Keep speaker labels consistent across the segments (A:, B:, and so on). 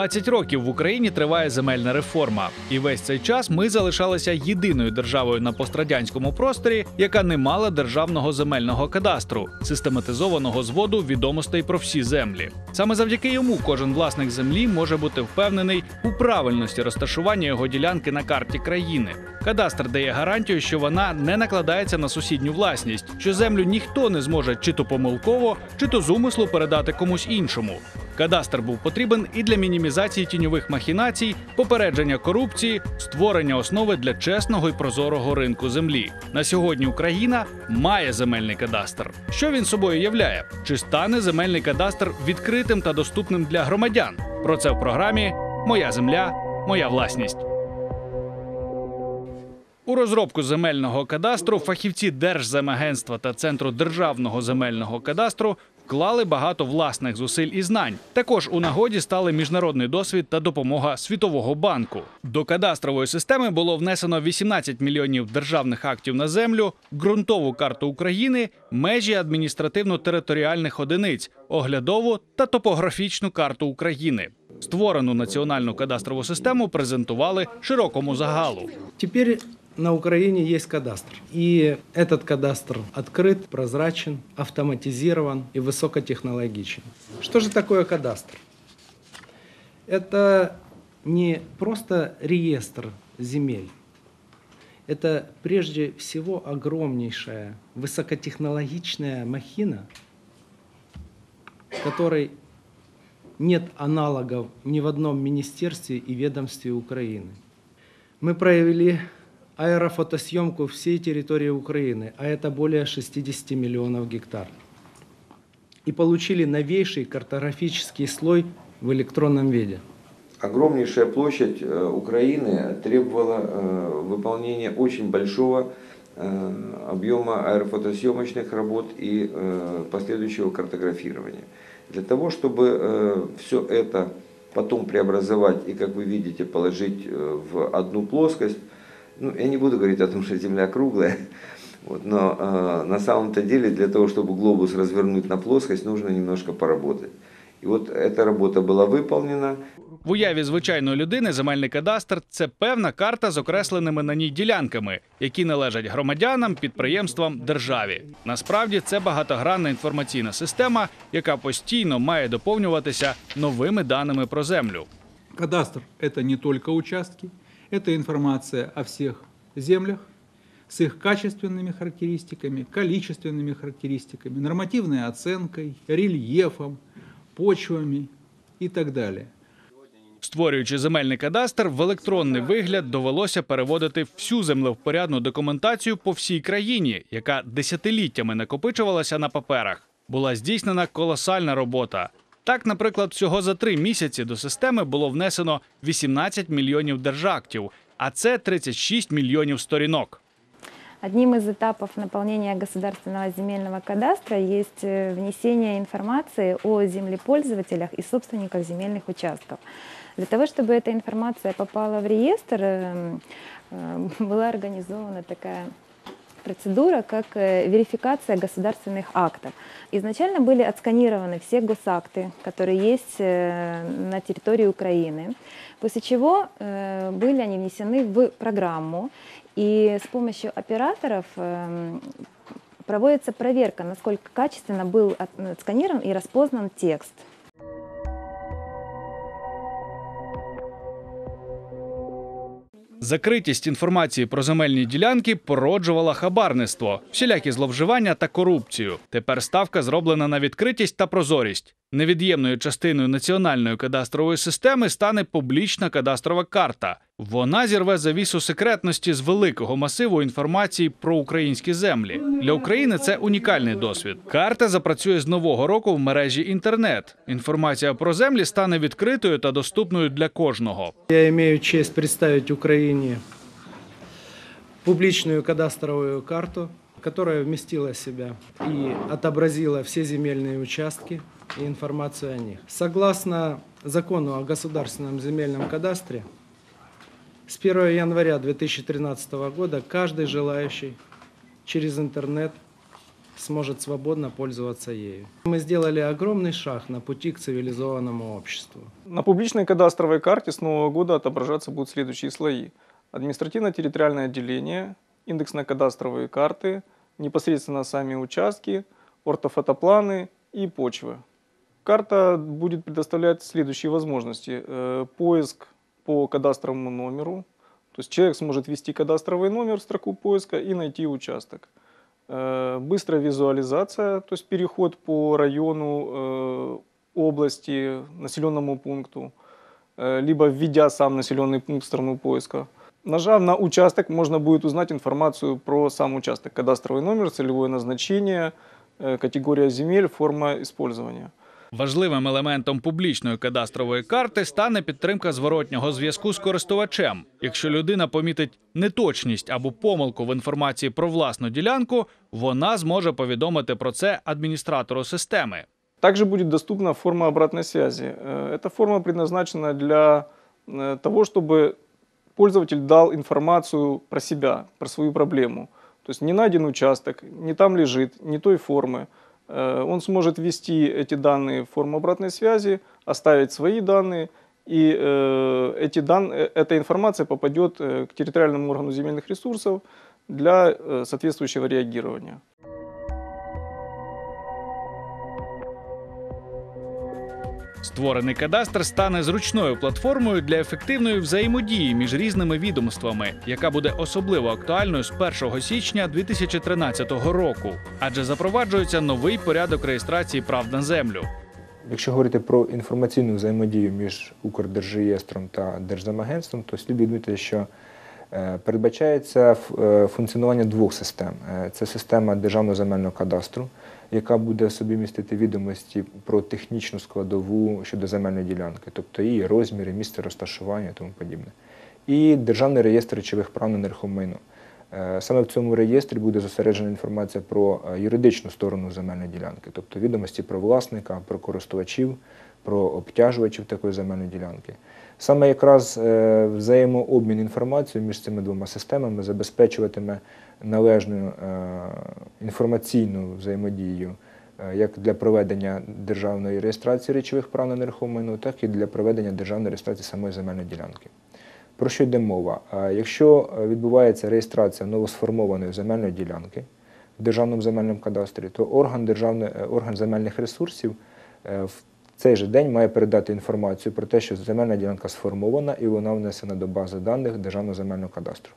A: 20 років в Україні триває земельна реформа, і весь цей час ми залишалися єдиною державою на пострадянському просторі, яка не мала державного земельного кадастру, систематизованого зводу відомостей про всі землі. Саме завдяки йому кожен власник землі може бути впевнений у правильності розташування його ділянки на карті країни. Кадастр дає гарантію, що вона не накладається на сусідню власність, що землю ніхто не зможе чи то помилково, чи то з умислу передати комусь іншому. Кадастр був потрібен і для мінімізації тіньових махінацій, попередження корупції, створення основи для чесного і прозорого ринку землі. На сьогодні Україна має земельний кадастр. Що він собою являє? Чи стане земельний кадастр відкритим та доступним для громадян? Про це в програмі Моя земля, моя власність. У розробку земельного кадастру фахівці Держземагентства та Центру державного земельного кадастру вклали багато власних зусиль і знань. Також у нагоді стали міжнародний досвід та допомога Світового банку. До кадастрової системи було внесено 18 мільйонів державних актів на землю, ґрунтову карту України, межі адміністративно-територіальних одиниць, оглядову та топографічну карту України. Створену національну кадастрову систему презентували широкому загалу.
B: Теперь на Украине есть кадастр. И этот кадастр открыт, прозрачен, автоматизирован и высокотехнологичен. Что же такое кадастр? Это не просто реестр земель. Это прежде всего огромнейшая высокотехнологичная махина, которой нет аналогов ни в одном министерстве и ведомстве Украины. Мы провели аэрофотосъемку всей территории Украины, а это более 60 миллионов гектар. И получили новейший картографический слой в электронном виде.
C: Огромнейшая площадь э, Украины требовала э, выполнения очень большого э, объема аэрофотосъемочных работ и последующего картографирования. Для того, чтобы все это потом преобразовать и, как вы видите, положить в одну плоскость, ну, я не буду говорить о том, что Земля круглая, вот, но э, на самом-то деле для того, чтобы глобус развернуть на плоскость, нужно немножко поработать. І от ця робота була виконана.
A: В уяві звичайної людини земельний кадастр це певна карта з окресленими на ній ділянками, які належать громадянам, підприємствам, державі. Насправді це багатогранна інформаційна система, яка постійно має доповнюватися новими даними про землю.
D: Кадастр – это не только участки, это информация о всех землях с их качественными характеристиками, количественными характеристиками, нормативной оценкой, рельефом, почвами и так далее.
A: Створюючи земельний кадастр, в електронний вигляд довелося переводити всю землевпорядну документацію по всій країні, яка десятиліттями накопичувалася на паперах. Була здійснена колосальна робота. Так, наприклад, всього за три місяці до системи було внесено 18 мільйонів держактів, а це 36 мільйонів сторінок.
E: Одним из этапов наполнения государственного земельного кадастра есть э, внесение информации о землепользователях и собственниках земельных участков. Для того, чтобы эта информация попала в реестр, э, э, была организована такая процедура, как э, верификация государственных актов. Изначально были отсканированы все госакты, которые есть э, на территории Украины, после чего э, были они внесены в программу, и с помощью операторов проводится проверка, насколько качественно был отсканирован и распознан текст.
A: Закритість інформації про земельні ділянки породжувала хабарництво, всілякі зловживання та корупцію. Тепер ставка зроблена на відкритість та прозорість. Невід'ємною частиною національної кадастрової системи стане публічна кадастрова карта. Вона зірве завісу секретності з великого масиву інформації про українські землі. Для України це унікальний досвід. Карта запрацює з нового року в мережі інтернет. Інформація про землі стане відкритою та доступною для кожного.
B: Я имею честь представить Украине публичную кадастровую карту, которая вместила в себя и отобразила все земельные участки и информацию о них. Согласно закону о государственном земельном кадастре, с 1 января 2013 года каждый желающий через интернет сможет свободно пользоваться ею. Мы сделали огромный шаг на пути к цивилизованному обществу.
F: На публичной кадастровой карте с нового года отображаться будут следующие слои. Административно-территориальное отделение, индексно-кадастровые карты, непосредственно сами участки, ортофотопланы и почвы. Карта будет предоставлять следующие возможности. Э, Поиск по кадастровому номеру. То есть человек сможет ввести кадастровый номер в строку поиска и найти участок. Э, Быстрая визуализация, то есть переход по району, э, области, населенному пункту, либо введя сам населенный пункт в сторону поиска. Нажав на участок, можно будет узнать информацию про сам участок, кадастровый номер, целевое назначение, категория земель, форма использования.
A: Важливим елементом публічної кадастрової карти стане підтримка зворотнього зв'язку з користувачем. Якщо людина помітить неточність або помилку в інформації про власну ділянку, вона зможе повідомити про це адміністратору системи.
F: Также будет доступна форма обратной связи. Э, Эта форма предназначена для э, того, чтобы пользователь дал информацию про себя, про свою проблему. То есть не найден участок, не там лежит, не той формы. Э, Он сможет ввести эти данные в форму обратной связи, оставить свои данные, и э, эти дан... э, эта информация попадет к территориальному органу земельных ресурсов для соответствующего реагирования.
A: Створений кадастр стане зручною платформою для ефективної взаємодії між різними відомствами, яка буде особливо актуальною з 1 січня 2013 року, адже запроваджується новий порядок реєстрації прав на землю.
G: Якщо говорити про інформаційну взаємодію між Укрдержреєстром та Держземагентством, то слід відмітити, що е, передбачається е, функціонування двох систем. Е, Це система Державного земельного кадастру, яка буде собі містити відомості про технічну складову щодо земельної ділянки, тобто її розміри, місце розташування і тому подібне. І Державний реєстр речових прав на нерухомину. Е, Саме в цьому реєстрі буде зосереджена інформація про е, юридичну сторону земельної ділянки, тобто відомості про власника, про користувачів, про обтяжувачів такої земельної ділянки. Саме якраз е, взаємообмін інформацією між цими двома системами забезпечуватиме належну е, інформаційну взаємодію е, як для проведення державної реєстрації речових прав на нерухомину, так і для проведення державної реєстрації самої земельної ділянки. Про що йде мова? Якщо відбувається реєстрація новосформованої земельної ділянки в Державному земельному кадастрі, то орган, е, орган земельних ресурсів в цей же день має передати інформацію про те, що земельна ділянка сформована і вона внесена до бази даних Державного земельного кадастру.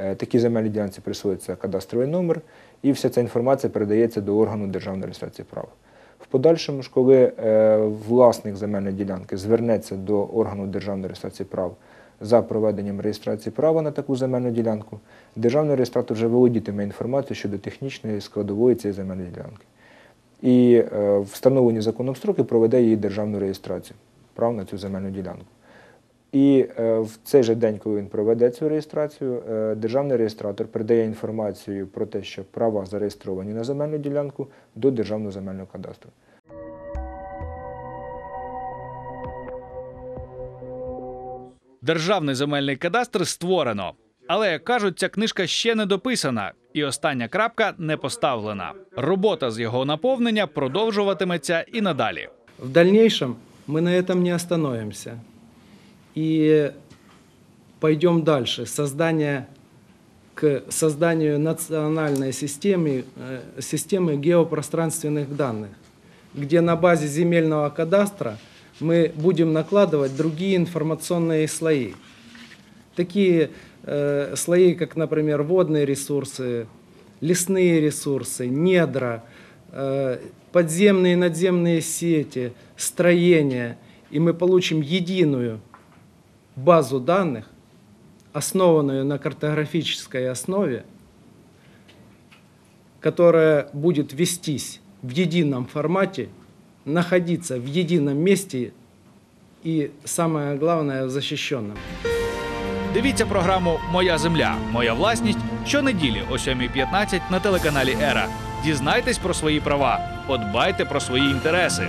G: Е, Такі земельні ділянці присвоюється кадастровий номер, і вся ця інформація передається до органу державної реєстрації прав. В подальшому ж, коли е, власник земельної ділянки звернеться до органу державної реєстрації прав за проведенням реєстрації права на таку земельну ділянку, державний реєстратор вже володітиме інформацією щодо технічної складової цієї земельної ділянки. І е, встановлені законом строки проведе її державну реєстрацію прав на цю земельну ділянку. І е, в цей же день, коли він проведе цю реєстрацію, е, державний реєстратор передає інформацію про те, що права зареєстровані на земельну ділянку до Державного земельного кадастру.
A: Державний земельний кадастр створено. Але як кажуть, ця книжка ще не дописана, і остання крапка не поставлена. Робота з його наповнення продовжуватиметься і надалі.
B: В дальнейшем мы на этом не остановимся и пойдем дальше. Создание к созданию национальной системы, э, системы геопространственных данных, где на базе земельного кадастра мы будем накладывать другие информационные слои. Такие э, слои, как, например, водные ресурсы, лесные ресурсы, недра, э,
H: подземные и надземные сети, строения, и мы получим единую базу данных, основанную на картографической основе, которая будет вестись в едином формате, находиться в едином месте и, самое главное, в защищенном.
A: Дивіться програму Моя земля, моя власність щонеділі о 7.15 на телеканалі Ера. Дізнайтесь про свої права, подбайте про свої інтереси.